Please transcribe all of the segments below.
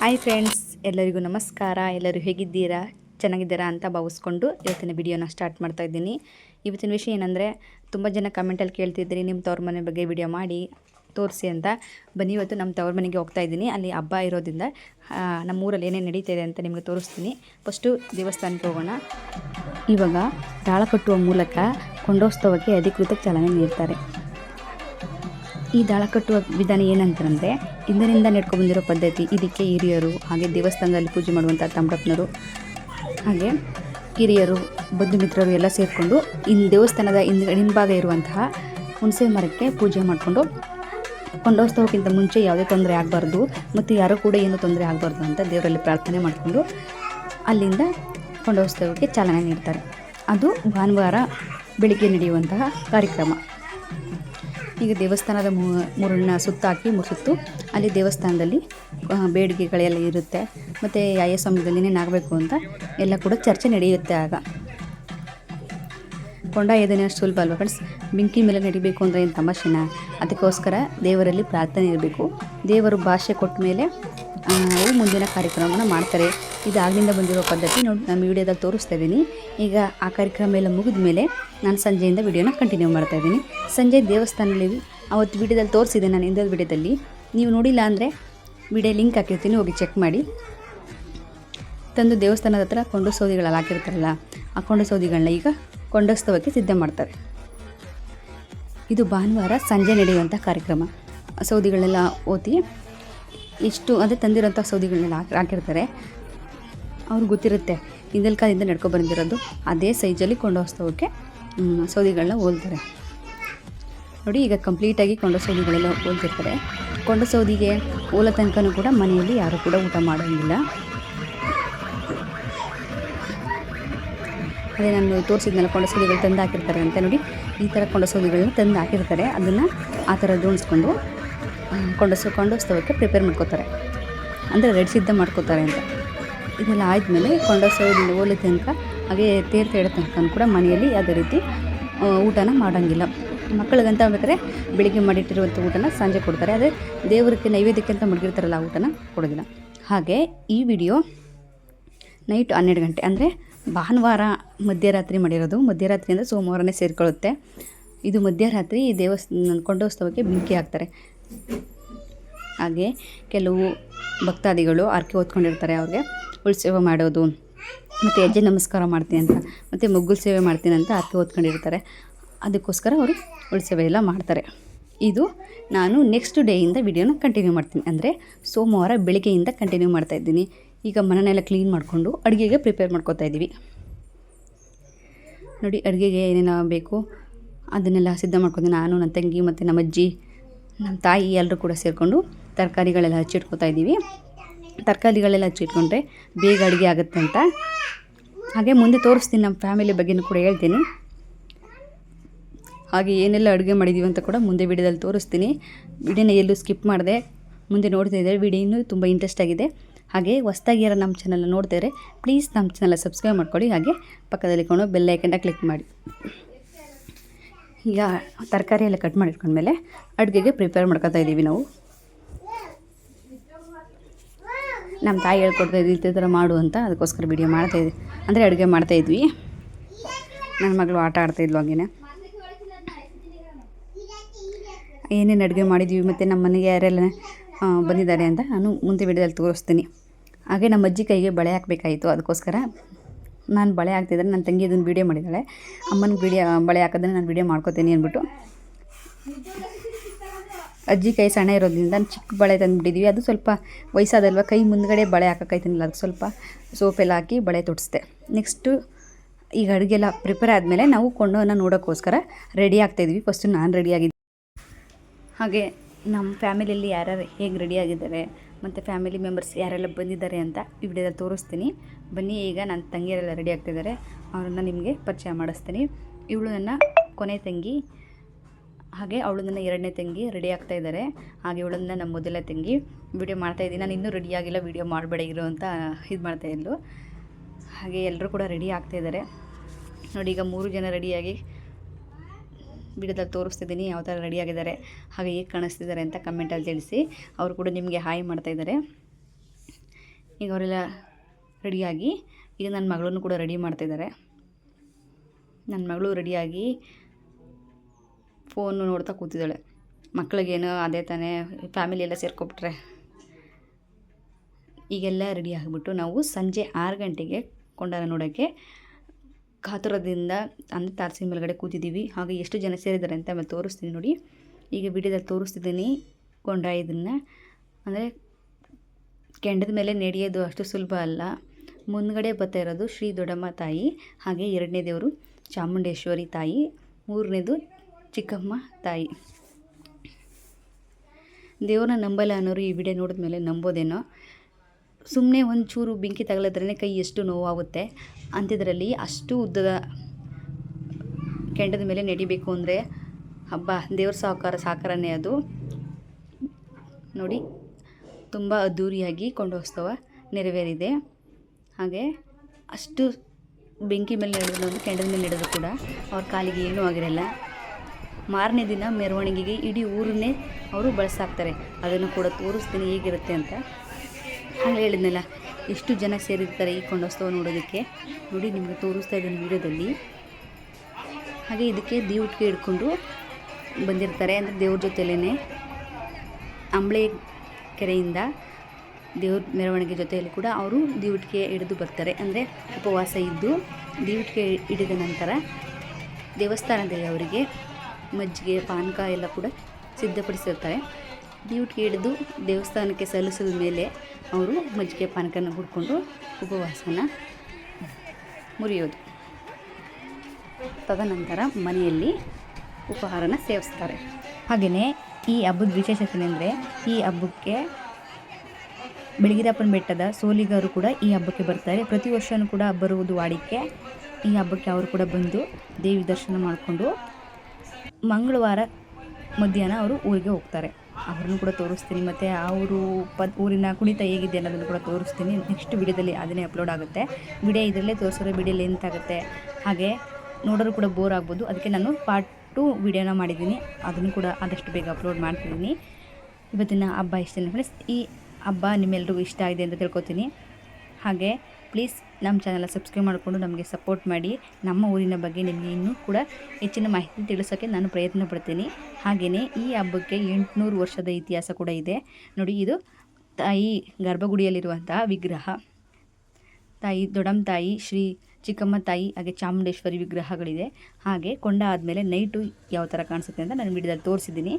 Hi friends ಎಲ್ಲರಿಗೂ ನಮಸ್ಕಾರ. ಎಲ್ಲರೂ ಹೇಗಿದ್ದೀರಾ? ಚೆನ್ನಾಗಿದ್ದೀರಾ ಅಂತ ಭಾವಿಸ್ಕೊಂಡು ಇವತ್ತಿನ ವಿಡಿಯೋನ ಸ್ಟಾರ್ಟ್ ಮಾಡ್ತಾ ಇದ್ದೀನಿ. ಇವತ್ತಿನ ವಿಷಯ ಏನಂದರೆ, ತುಂಬ ಜನ ಕಮೆಂಟಲ್ಲಿ ಕೇಳ್ತಿದ್ರಿ ನಿಮ್ಮ ತವ್ರ ಮನೆ ಬಗ್ಗೆ ವಿಡಿಯೋ ಮಾಡಿ. ತೋರಿಸಿ ಅಂತ ಬನ್ನಿ. ಇವತ್ತು ನಮ್ಮ ತವ್ರ ಮನೆಗೆ ಹೋಗ್ತಾ ಇದ್ದೀನಿ. ಅಲ್ಲಿ ಹಬ್ಬ ಇರೋದ್ರಿಂದ ನಮ್ಮೂರಲ್ಲಿ ಏನೇನು ನಡೀತಾ ಇದೆ ಅಂತ ನಿಮಗೆ ತೋರಿಸ್ತೀನಿ. ಫಸ್ಟು ದೇವಸ್ಥಾನಕ್ಕೆ ಹೋಗೋಣ. ಇವಾಗ ದಾಳ ಕಟ್ಟುವ ಮೂಲಕ ಕೊಂಡೋತ್ಸವಕ್ಕೆ ಅಧಿಕೃತ ಚಾಲನೆ ನೀಡ್ತಾರೆ. ಈ ದಾಳ ಕಟ್ಟುವ ವಿಧಾನ ಏನಂತಂದರೆ, ಇಂದಿನಿಂದ ನಡ್ಕೊಂಡು ಬಂದಿರೋ ಪದ್ಧತಿ ಇದಕ್ಕೆ ಹಿರಿಯರು ಹಾಗೆ ದೇವಸ್ಥಾನದಲ್ಲಿ ಪೂಜೆ ಮಾಡುವಂಥ ತಮ್ಮಪ್ಪನರು ಹಾಗೆ ಹಿರಿಯರು, ಬಂಧು ಮಿತ್ರರು ಎಲ್ಲ ಸೇರಿಕೊಂಡು ಇನ್ನು ದೇವಸ್ಥಾನದ ಹಿಂದ್ ಹಿಂಭಾಗ ಇರುವಂತಹ ಹುಣಸೆ ಮರಕ್ಕೆ ಪೂಜೆ ಮಾಡಿಕೊಂಡು ಕೊಂಡೋತ್ಸವಕ್ಕಿಂತ ಮುಂಚೆ ಯಾವುದೇ ತೊಂದರೆ ಆಗಬಾರ್ದು ಮತ್ತು ಯಾರೂ ಕೂಡ ಏನೂ ತೊಂದರೆ ಆಗಬಾರ್ದು ಅಂತ ದೇವರಲ್ಲಿ ಪ್ರಾರ್ಥನೆ ಮಾಡಿಕೊಂಡು ಅಲ್ಲಿಂದ ಕೊಂಡೋತ್ಸವಕ್ಕೆ ಚಾಲನೆ ನೀಡ್ತಾರೆ. ಅದು ಭಾನುವಾರ ಬೆಳಿಗ್ಗೆ ನಡೆಯುವಂತಹ ಕಾರ್ಯಕ್ರಮ. ಈಗ ದೇವಸ್ಥಾನದ ಮೂರನ್ನ ಸುತ್ತಾಕಿ ಮುಸುತ್ತು ಸುತ್ತು ಅಲ್ಲಿ ದೇವಸ್ಥಾನದಲ್ಲಿ ಬೇಡಿಕೆಗಳೆಲ್ಲ ಇರುತ್ತೆ. ಮತ್ತು ಯಾವ ಸಮಯದಲ್ಲಿ ಏನೇನಾಗಬೇಕು ಅಂತ ಎಲ್ಲ ಕೂಡ ಚರ್ಚೆ ನಡೆಯುತ್ತೆ ಆಗ. ಕೊಂಡ ಏದನೇ ಅಷ್ಟು ಸುಲಭ ಅಲ್ವಾ ಫ್ರೆಂಡ್ಸ್ ಬೆಂಕಿ ಮೇಲೆ ನಡಿಬೇಕು ಅಂದರೆ ಏನು ತಮಾಷೆನ? ಅದಕ್ಕೋಸ್ಕರ ದೇವರಲ್ಲಿ ಪ್ರಾರ್ಥನೆ ಇರಬೇಕು. ದೇವರು ಭಾಷೆ ಕೊಟ್ಟ ಮೇಲೆ ಅವು ಮುಂದಿನ ಕಾರ್ಯಕ್ರಮವನ್ನು ಮಾಡ್ತಾರೆ. ಇದು ಆಗಿಂದ ಬಂದಿರೋ ಪದ್ಧತಿ ನೋಡಿ ನಾನು ವಿಡಿಯೋದಲ್ಲಿ ತೋರಿಸ್ತಾ ಇದ್ದೀನಿ ಈಗ ಆ ಕಾರ್ಯಕ್ರಮ ಎಲ್ಲ ಮುಗಿದ ಮೇಲೆ ನಾನು ಸಂಜೆಯಿಂದ ವಿಡಿಯೋನ ಕಂಟಿನ್ಯೂ ಮಾಡ್ತಾ ಇದ್ದೀನಿ ಸಂಜೆ ದೇವಸ್ಥಾನದಲ್ಲಿ ಅವತ್ತು ವಿಡಿಯೋದಲ್ಲಿ ತೋರಿಸಿದೆ ನಾನು ಹಿಂದಿನ ವಿಡಿಯೋದಲ್ಲಿ. ನೀವು ನೋಡಿಲ್ಲ ಅಂದರೆ ವಿಡಿಯೋ ಲಿಂಕ್ ಹಾಕಿರ್ತೀನಿ, ಹೋಗಿ ಚೆಕ್ ಮಾಡಿ. ತಂದು ದೇವಸ್ಥಾನದ ಹತ್ರ ಕೊಂಡು ಸೌದಿಗಳಲ್ಲಿ ಹಾಕಿರ್ತಾರಲ್ಲ, ಆ ಕೊಂಡು ಸೌದಿಗಳನ್ನ ಈಗ ಕೊಂಡೋತ್ಸವಕ್ಕೆ ಸಿದ್ಧ ಮಾಡ್ತಾರೆ. ಇದು ಭಾನುವಾರ ಸಂಜೆ ನಡೆಯುವಂಥ ಕಾರ್ಯಕ್ರಮ. ಸೌದಿಗಳೆಲ್ಲ ಓದಿ ಎಷ್ಟು ಅಂದರೆ ತಂದಿರೋಂಥ ಸೌದಿಗಳನ್ನೆಲ್ಲ ಹಾಕಿ, ಹಾಕಿರ್ತಾರೆ. ಅವ್ರಿಗೆ ಗೊತ್ತಿರುತ್ತೆ ಹಿಂದಲ್ ಕಾಲದಿಂದ ನಡ್ಕೊ ಬಂದಿರೋದು ಅದೇ ಸೈಜಲ್ಲಿ ಕೊಂಡೋತ್ಸವಕ್ಕೆ ಸೌದಿಗಳನ್ನ ಹೋಲ್ತಾರೆ ನೋಡಿ, ಈಗ ಕಂಪ್ಲೀಟಾಗಿ ಕೊಂಡ ಸೌದಿಗಳೆಲ್ಲ ಹೋಲ್ತಿರ್ತಾರೆ ಕೊಂಡ ಸೌದಿಗೆ ಹೋಲ ತನಕನೂ ಕೂಡ ಮನೆಯಲ್ಲಿ ಯಾರೂ ಕೂಡ ಊಟ ಮಾಡೋಂಗಿಲ್ಲ. ಅದೇ ನಾನು ತೋರಿಸಿದ್ನಲ್ಲ ಕೊಂಡ ಸೌದಿಗಳು ತಂದು ಹಾಕಿರ್ತಾರೆ ಅಂತ ನೋಡಿ. ಈ ಥರ ಕೊಂಡ ಸೌದಿಗಳನ್ನ ತಂದು ಹಾಕಿರ್ತಾರೆ. ಅದನ್ನು ಆ ಥರ ಜೋಡಿಸ್ಕೊಂಡು ಕೊಂಡೋತ್ಸವಕ್ಕೆ ಪ್ರಿಪೇರ್ ಮಾಡ್ಕೋತಾರೆ. ಅಂದರೆ ರೆಡಿ ಸಿದ್ಧ ಮಾಡ್ಕೋತಾರೆ ಅಂತ. ಇದೆಲ್ಲ ಆದಮೇಲೆ ಕೊಂಡೋತ್ಸವದಿಂದ ಓಲೆ ತನಕ ಹಾಗೆ ತೇರ್ ತೇಡ ತನಕ ಕೂಡ ಮನೆಯಲ್ಲಿ ಯಾವುದೇ ರೀತಿ ಊಟನ ಮಾಡೋಂಗಿಲ್ಲ. ಮಕ್ಕಳಿಗಂತ ಬೇಕಾದ್ರೆ ಬೆಳಿಗ್ಗೆ ಮಾಡಿಟ್ಟಿರುವಂಥ ಊಟನ ಸಂಜೆ ಕೊಡ್ತಾರೆ. ಆದರೆ ದೇವರಿಗೆ ನೈವೇದ್ಯಕ್ಕೆ ಅಂತ ಮಡಗಿರ್ತಾರಲ್ಲ ಆ ಊಟನ ಕೊಡೋದಿಲ್ಲ. ಹಾಗೆ ಈ ವಿಡಿಯೋ ನೈಟ್ ಹನ್ನೆರಡು ಗಂಟೆ, ಅಂದರೆ ಭಾನುವಾರ ಮಧ್ಯರಾತ್ರಿ ಮಾಡಿರೋದು. ಮಧ್ಯರಾತ್ರಿ ಅಂದರೆ ಸೋಮವಾರನೇ ಸೇರಿಕೊಳ್ಳುತ್ತೆ. ಇದು ಮಧ್ಯರಾತ್ರಿ ದೇವಸ್, ಕೊಂಡೋತ್ಸವಕ್ಕೆ ಬೆಂಕಿ ಹಾಕ್ತಾರೆ. ಹಾಗೆ ಕೆಲವು ಭಕ್ತಾದಿಗಳು ಆರ್ಕೆ ಓದ್ಕೊಂಡಿರ್ತಾರೆ ಅವ್ರಿಗೆ. ಉಳ್ಸೇವೆ ಮಾಡೋದು, ಮತ್ತು ಹೆಜ್ಜೆ ನಮಸ್ಕಾರ ಮಾಡ್ತೀನಿ ಅಂತ, ಮತ್ತು ಮುಗ್ಗುಲ್ ಸೇವೆ ಮಾಡ್ತೀನಿ ಅಂತ ಆರ್ಕೆ ಓದ್ಕೊಂಡಿರ್ತಾರೆ ಅದಕ್ಕೋಸ್ಕರ ಅವರು ಉಳ್ಸೇವೆ ಎಲ್ಲ ಮಾಡ್ತಾರೆ. ಇದು ನಾನು ನೆಕ್ಸ್ಟ್ ಡೇಯಿಂದ ವಿಡಿಯೋನ ಕಂಟಿನ್ಯೂ ಮಾಡ್ತೀನಿ. ಅಂದರೆ ಸೋಮವಾರ ಬೆಳಗ್ಗೆಯಿಂದ ಕಂಟಿನ್ಯೂ ಮಾಡ್ತಾ ಇದ್ದೀನಿ. ಈಗ ಮನೆಯೆಲ್ಲ ಕ್ಲೀನ್ ಮಾಡಿಕೊಂಡು ಅಡುಗೆಗೆ ಪ್ರಿಪೇರ್ ಮಾಡ್ಕೋತಾ ಇದ್ದೀವಿ. ನೋಡಿ ಅಡುಗೆಗೆ ಏನೇನು ಬೇಕು, ಅದನ್ನೆಲ್ಲ ಸಿದ್ಧ ಮಾಡ್ಕೊತೀನಿ ನಾನು ನನ್ನ ತಂಗಿ ಮತ್ತು ನಮ್ಮ ಅಜ್ಜಿ ನಮ್ಮ ತಾಯಿ ಎಲ್ಲರೂ ಕೂಡ ಸೇರಿಕೊಂಡು ತರಕಾರಿಗಳೆಲ್ಲ ಹಚ್ಚಿಟ್ಕೋತಾ ಇದ್ದೀವಿ. ತರಕಾರಿಗಳೆಲ್ಲ ಹಚ್ಚಿಟ್ಕೊಂಡ್ರೆ ಬೇಗ ಅಡುಗೆ ಆಗುತ್ತೆ ಅಂತ. ಹಾಗೆ ಮುಂದೆ ತೋರಿಸ್ತೀನಿ ನಮ್ಮ ಫ್ಯಾಮಿಲಿ ಬಗ್ಗೆನೂ ಕೂಡ ಹೇಳ್ತೀನಿ. ಹಾಗೆ ಏನೆಲ್ಲ ಅಡುಗೆ ಮಾಡಿದ್ದೀವಿ ಅಂತ ಕೂಡ ಮುಂದೆ ವಿಡಿಯೋದಲ್ಲಿ ತೋರಿಸ್ತೀನಿ. ವಿಡಿಯೋನ ಎಲ್ಲೂ ಸ್ಕಿಪ್ ಮಾಡಿದೆ ಮುಂದೆ ನೋಡ್ತಾ ಇದ್ದಾರೆ ವಿಡಿಯೋ ಇನ್ನೂ ತುಂಬ ಇಂಟ್ರೆಸ್ಟ್ ಆಗಿದೆ. ಹಾಗೆ ಹೊಸ್ದಾಗಿ ಯಾರು ನಮ್ಮ ಚಾನಲ್ ನೋಡ್ತಾ ಇದ್ದಾರೆ ಪ್ಲೀಸ್ ನಮ್ಮ ಚಾನಲ್ ಸಬ್ಸ್ಕ್ರೈಬ್ ಮಾಡ್ಕೊಳ್ಳಿ ಹಾಗೆ ಪಕ್ಕದಲ್ಲಿ ಕೊಂಡು ಬೆಲ್ಲ ಐಕನ್ನ ಕ್ಲಿಕ್ ಮಾಡಿ. ಈಗ ತರಕಾರಿ ಎಲ್ಲ ಕಟ್ ಮಾಡಿಟ್ಕೊಂಡ್ಮೇಲೆ ಅಡುಗೆಗೆ ಪ್ರಿಪೇರ್ ಮಾಡ್ಕೊತಾ ಇದ್ದೀವಿ ನಾವು. ನಮ್ಮ ತಾಯಿ ಹೇಳ್ಕೊಡ್ತಾ ಇದ್ವಿ ಈ ಥರ ಮಾಡು ಅಂತ ಅದಕ್ಕೋಸ್ಕರ ವಿಡಿಯೋ ಮಾಡ್ತಾ ಇದ್ವಿ ಅಂದರೆ ಅಡುಗೆ ಮಾಡ್ತಾ ಇದ್ವಿ. ನನ್ನ ಮಗಳು ಆಟ ಆಡ್ತಾ ಇದ್ಲು ಹಾಗೇನೆ. ಏನೇನು ಅಡುಗೆ ಮಾಡಿದ್ವಿ ಮತ್ತು ನಮ್ಮ ಮನೆಗೆ ಯಾರೆಲ್ಲ ಬಂದಿದ್ದಾರೆ ಅಂತ ನಾನು ಮುಂದೆ ವಿಡಿಯೋದಲ್ಲಿ ತೋರಿಸ್ತೀನಿ. ಹಾಗೆ ನಮ್ಮ ಅಜ್ಜಿ ಕೈಗೆ ಬಳೆ ಹಾಕಬೇಕಾಯಿತು. ಅದಕ್ಕೋಸ್ಕರ ನಾನು ಬಳೆ ಹಾಕ್ತಿದ್ರೆ ನನ್ನ ತಂಗಿ ಇದನ್ನು ವೀಡಿಯೋ ಮಾಡಿದ್ದಾಳೆ ಅಮ್ಮನ ವೀಡಿಯೋ ಬಳೆ ಹಾಕೋದನ್ನ ನಾನು ವೀಡಿಯೋ ಮಾಡ್ಕೋತೀನಿ ಅಂದ್ಬಿಟ್ಟು. ಅಜ್ಜಿ ಕೈ ಸಣ್ಣ ಇರೋದ್ರಿಂದ ಚಿಕ್ಕ ಬಳೆ ತಂದುಬಿಟ್ಟಿದ್ವಿ. ಅದು ಸ್ವಲ್ಪ ವಯಸ್ಸಾದಲ್ವ? ಕೈ ಮುಂದ್ಗಡೆ ಬಳೆ ಹಾಕೋಕ್ಕೈತಿನಿಲ್ಲ ಅದಕ್ಕೆ ಸ್ವಲ್ಪ ಸೋಪೆಲ್ಲ ಹಾಕಿ ಬಳೆ ತೊಡಿಸ್ದೆ ನೆಕ್ಸ್ಟು ಈಗ ಅಡುಗೆಲ್ಲ ಪ್ರಿಪೇರ್ ಆದಮೇಲೆ ನಾವು ಕೊಂಡೋನ ನೋಡೋಕ್ಕೋಸ್ಕರ ರೆಡಿ ಆಗ್ತಾಯಿದ್ವಿ. ಫಸ್ಟು ನಾನು ರೆಡಿ ಆಗಿದ್ದೆ ಹಾಗೆ ನಮ್ಮ ಫ್ಯಾಮಿಲಿಯಲ್ಲಿ ಯಾರ್ಯಾರು ಹೇಗೆ ರೆಡಿಯಾಗಿದ್ದಾರೆ ಮತ್ತು ಫ್ಯಾಮಿಲಿ ಮೆಂಬರ್ಸ್ ಯಾರೆಲ್ಲ ಬಂದಿದ್ದಾರೆ ಅಂತ ಈ ವಿಡಿಯೋದಲ್ಲಿ ತೋರಿಸ್ತೀನಿ. ಬನ್ನಿ, ಈಗ ನನ್ನ ತಂಗಿಯರೆಲ್ಲ ರೆಡಿ ಆಗ್ತಿದ್ದಾರೆ. ಅವರನ್ನು ನಿಮಗೆ ಪರಿಚಯ ಮಾಡಿಸ್ತೀನಿ. ಇವಳು ನನ್ನ ಕೊನೆ ತಂಗಿ. ಹಾಗೆ ಅವಳು ನನ್ನ ಎರಡನೇ ತಂಗಿ ರೆಡಿ ಆಗ್ತಾ ಇದ್ದಾರೆ. ಹಾಗೆ ಇವಳು ನಮ್ಮ ಮೊದಲನೇ ತಂಗಿ. ವಿಡಿಯೋ ಮಾಡ್ತಾಯಿದ್ದೀನಿ ನಾನು ಇನ್ನೂ ರೆಡಿಯಾಗಿಲ್ಲ ವಿಡಿಯೋ ಮಾಡಬೇಡ, ಇರು ಅಂತ ಇದು ಮಾಡ್ತಾಯಿದ್ಲು ಹಾಗೆ ಎಲ್ಲರೂ ಕೂಡ ರೆಡಿ ಆಗ್ತಾ ಇದ್ದಾರೆ. ನೋಡಿ, ಈಗ ಮೂರು ಜನ ರೆಡಿಯಾಗಿ ವಿಡಿಯೋದಲ್ಲಿ ತೋರಿಸ್ತಿದ್ದೀನಿ ಯಾವ ಥರ ರೆಡಿಯಾಗಿದ್ದಾರೆ ಹಾಗೆ ಹೇಗೆ ಕಾಣಿಸ್ತಿದ್ದಾರೆ ಅಂತ ಕಮೆಂಟಲ್ಲಿ ತಿಳಿಸಿ. ಅವರು ಕೂಡ ನಿಮಗೆ ಹಾಯ್ ಮಾಡ್ತಾಯಿದ್ದಾರೆ ಈಗ ಅವರೆಲ್ಲ ರೆಡಿಯಾಗಿ ಈಗ ನನ್ನ ಮಗಳನ್ನು ಕೂಡ ರೆಡಿ ಮಾಡ್ತಾಯಿದ್ದಾರೆ ನನ್ನ ಮಗಳು ರೆಡಿಯಾಗಿ ಫೋನು ನೋಡ್ತಾ ಕೂತಿದ್ದಾಳೆ. ಮಕ್ಳಿಗೇನು ಅದೇ ತಾನೇ ಫ್ಯಾಮಿಲಿ ಎಲ್ಲ ಸೇರ್ಕೊಬಿಟ್ರೆ. ಈಗೆಲ್ಲ ರೆಡಿ ಆಗಿಬಿಟ್ಟು ನಾವು ಸಂಜೆ ಆರು ಗಂಟೆಗೆ ಕೊಂಡಾರ ನೋಡೋಕ್ಕೆ ಕಾತುರದಿಂದ ಅಂದರೆ ತಾರಸಿ ಮೇಲ್ಗಡೆ ಕೂತಿದ್ದೀವಿ. ಹಾಗೆ ಎಷ್ಟು ಜನ ಸೇರಿದ್ದಾರೆ ಅಂತ ಮತ್ತೆ ತೋರಿಸ್ತೀನಿ ನೋಡಿ. ಈಗ ವಿಡಿಯೋದಲ್ಲಿ ತೋರಿಸ್ತಿದ್ದೀನಿ ಕೊಂಡ ಇದನ್ನು. ಅಂದರೆ ಕೆಂಡದ ಮೇಲೆ ನಡೆಯೋದು ಅಷ್ಟು ಸುಲಭ ಅಲ್ಲ. ಮುಂದ್ಗಡೆ ಬರ್ತಾ ಇರೋದು ಶ್ರೀ ದೊಡ್ಡಮ್ಮ ತಾಯಿ, ಹಾಗೆ ಎರಡನೇ ದೇವರು ಚಾಮುಂಡೇಶ್ವರಿ ತಾಯಿ, ಮೂರನೇದು ಚಿಕ್ಕಮ್ಮ ತಾಯಿ. ದೇವ್ರನ್ನ ನಂಬಲ್ಲ ಅನ್ನೋರು ಈ ವಿಡಿಯೋ ನೋಡಿದ ಮೇಲೆ ನಂಬೋದೇನೋ. ಸುಮ್ಮನೆ ಒಂದು ಚೂರು ಬೆಂಕಿ ತಗಲದ್ರೇ ಕೈ ಎಷ್ಟು ನೋವಾಗುತ್ತೆ. ಅಂಥದ್ರಲ್ಲಿ ಅಷ್ಟು ಉದ್ದದ ಕೆಂಡದ ಮೇಲೆ ನಡಿಬೇಕು ಅಂದರೆ ಹಬ್ಬ, ದೇವ್ರ ಸಾಕಾರ, ಸಾಕಾರನೇ ಅದು. ನೋಡಿ, ತುಂಬ ಅದ್ಧೂರಿಯಾಗಿ ಕೊಂಡೋತ್ಸವ ನೆರವೇರಿದೆ. ಹಾಗೆ ಅಷ್ಟು ಬೆಂಕಿ ಮೇಲೆ ನಡೆದ್ರು ಅಂದರೆ ಕೆಂಡದ ಮೇಲೆ ನಡೆದ್ರು ಕೂಡ ಅವ್ರ ಕಾಲಿಗೆ ಏನೂ ಆಗಿರಲ್ಲ. ಮಾರನೇ ದಿನ ಮೆರವಣಿಗೆಗೆ ಇಡೀ ಊರನ್ನೇ ಅವರು ಬಳಸಾಕ್ತಾರೆ. ಅದನ್ನು ಕೂಡ ತೋರಿಸ್ತೀನಿ, ಹೇಗಿರುತ್ತೆ ಅಂತ. ಹಾಗೆ ಹೇಳಿದ್ನಲ್ಲ ಎಷ್ಟು ಜನ ಸೇರಿರ್ತಾರೆ ಈ ಕೊಂಡೋತ್ಸವ ನೋಡೋದಕ್ಕೆ? ನೋಡಿ, ನಿಮಗೆ ತೋರಿಸ್ತಾ ಇದ್ದೀನಿ ವಿಡಿಯೋದಲ್ಲಿ. ಹಾಗೆ ಇದಕ್ಕೆ ದೀವಟಿಗೆ ಹಿಡ್ಕೊಂಡು ಬಂದಿರ್ತಾರೆ, ಅಂದರೆ ದೇವ್ರ ಜೊತೆಯಲ್ಲೇ ಅಂಬಳೆ ಕೆರೆಯಿಂದ ದೇವ್ರ ಮೆರವಣಿಗೆ ಜೊತೆಯಲ್ಲಿ ಕೂಡ ಅವರು ದೀವಟಿಗೆ ಹಿಡಿದು ಬರ್ತಾರೆ. ಅಂದರೆ ಉಪವಾಸ ಇದ್ದು ದೀವಟಿಗೆ ಹಿಡಿದ ನಂತರ ದೇವಸ್ಥಾನದಲ್ಲಿ ಅವರಿಗೆ ಮಜ್ಜಿಗೆ, ಪಾನಕ ಎಲ್ಲ ಕೂಡ ಸಿದ್ಧಪಡಿಸಿರ್ತಾರೆ. ದೀವಟಿಗೆ ಹಿಡಿದು ದೇವಸ್ಥಾನಕ್ಕೆ ಸಲ್ಲಿಸಿದ ಮೇಲೆ ಅವರು ಮಜ್ಜಿಗೆ ಪಾನಕನ ಹುಡ್ಕೊಂಡು ಉಪವಾಸನ ಮುರಿಯೋದು. ತದನಂತರ ಮನೆಯಲ್ಲಿ ಉಪಹಾರನ ಸೇವಿಸ್ತಾರೆ. ಹಾಗೆಯೇ ಈ ಹಬ್ಬದ ವಿಶೇಷತೆ ಅಂದರೆ ಈ ಹಬ್ಬಕ್ಕೆ ಬೆಳಗಿರಪ್ಪನ ಬೆಟ್ಟದ ಸೋಲಿಗರು ಕೂಡ ಈ ಹಬ್ಬಕ್ಕೆ ಬರ್ತಾರೆ. ಪ್ರತಿ ವರ್ಷವೂ ಕೂಡ ಬರುವುದು ವಾಡಿಕೆ. ಈ ಹಬ್ಬಕ್ಕೆ ಅವರು ಕೂಡ ಬಂದು ದೇವಿ ದರ್ಶನ ಮಾಡಿಕೊಂಡು ಮಂಗಳವಾರ ಮಧ್ಯಾಹ್ನ ಅವರು ಊರಿಗೆ ಹೋಗ್ತಾರೆ. ಅವ್ರನ್ನೂ ಕೂಡ ತೋರಿಸ್ತೀನಿ. ಮತ್ತು ಅವರು ಪ ಊರಿನ ಕುಣಿತ ಹೇಗಿದೆ ಅನ್ನೋದನ್ನು ಕೂಡ ತೋರಿಸ್ತೀನಿ. ನೆಕ್ಸ್ಟ್ ವಿಡಿಯೋದಲ್ಲಿ ಅದನ್ನೇ ಅಪ್ಲೋಡ್ ಆಗುತ್ತೆ. ವಿಡಿಯೋ ಇದರಲ್ಲೇ ತೋರಿಸೋರೆ ವಿಡಿಯೋ ಲೆಂತ್ ಆಗುತ್ತೆ. ಹಾಗೆ ನೋಡೋರು ಕೂಡ ಬೋರ್ ಆಗ್ಬೋದು. ಅದಕ್ಕೆ ನಾನು ಪಾರ್ಟ್ ಟು ವಿಡಿಯೋನ ಮಾಡಿದ್ದೀನಿ. ಅದನ್ನು ಕೂಡ ಆದಷ್ಟು ಬೇಗ ಅಪ್ಲೋಡ್ ಮಾಡ್ತಿದ್ದೀನಿ ಇವತ್ತಿನ ಹಬ್ಬ ಇಷ್ಟ ಫ್ರೆಂಡ್ಸ್ ಈ ಹಬ್ಬ ನಿಮ್ಮೆಲ್ಲರಿಗೂ ಇಷ್ಟ ಆಗಿದೆ ಅಂತ ತಿಳ್ಕೊತೀನಿ. ಹಾಗೆ ಪ್ಲೀಸ್ ನಮ್ಮ ಚಾನಲ್ ಸಬ್ಸ್ಕ್ರೈಬ್ ಮಾಡಿಕೊಂಡು ನಮಗೆ ಸಪೋರ್ಟ್ ಮಾಡಿ. ನಮ್ಮ ಊರಿನ ಬಗ್ಗೆ ನಿಮಗೆ ಇನ್ನೂ ಕೂಡ ಹೆಚ್ಚಿನ ಮಾಹಿತಿ ತಿಳಿಸೋಕ್ಕೆ ನಾನು ಪ್ರಯತ್ನ ಪಡ್ತೀನಿ. ಹಾಗೆಯೇ ಈ ಹಬ್ಬಕ್ಕೆ ಎಂಟುನೂರು ವರ್ಷದ ಇತಿಹಾಸ ಕೂಡ ಇದೆ. ನೋಡಿ, ಇದು ತಾಯಿ ಗರ್ಭಗುಡಿಯಲ್ಲಿರುವಂತಹ ವಿಗ್ರಹ. ತಾಯಿ ದೊಡಮ್ ತಾಯಿ, ಶ್ರೀ ಚಿಕ್ಕಮ್ಮ ತಾಯಿ, ಹಾಗೆ ಚಾಮುಂಡೇಶ್ವರಿ ವಿಗ್ರಹಗಳಿದೆ. ಹಾಗೆ ಕೊಂಡ ಆದಮೇಲೆ ನೈಟು ಯಾವ ಥರ ಕಾಣಿಸುತ್ತೆ ಅಂತ ನಾನು ವಿಡಿಯೋದಲ್ಲಿ ತೋರಿಸಿದ್ದೀನಿ.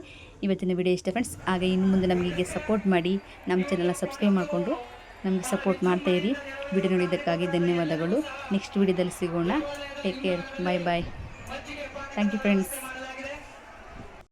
ಇವತ್ತಿನ ವಿಡಿಯೋ ಇಷ್ಟ ಫ್ರೆಂಡ್ಸ್ ಹಾಗೆ ಇನ್ನು ಮುಂದೆ ನಮಗೆ ಸಪೋರ್ಟ್ ಮಾಡಿ, ನಮ್ಮ ಚಾನಲ್ನ ಸಬ್ಸ್ಕ್ರೈಬ್ ಮಾಡಿಕೊಂಡು ನಮಗೆ ಸಪೋರ್ಟ್ ಮಾಡ್ತಾ ಇರಿ. ವಿಡಿಯೋ ನೋಡಿದ್ದಕ್ಕಾಗಿ ಧನ್ಯವಾದಗಳು. ನೆಕ್ಸ್ಟ್ ವಿಡಿಯೋದಲ್ಲಿ ಸಿಗೋಣ. Take care bye bye thank you friends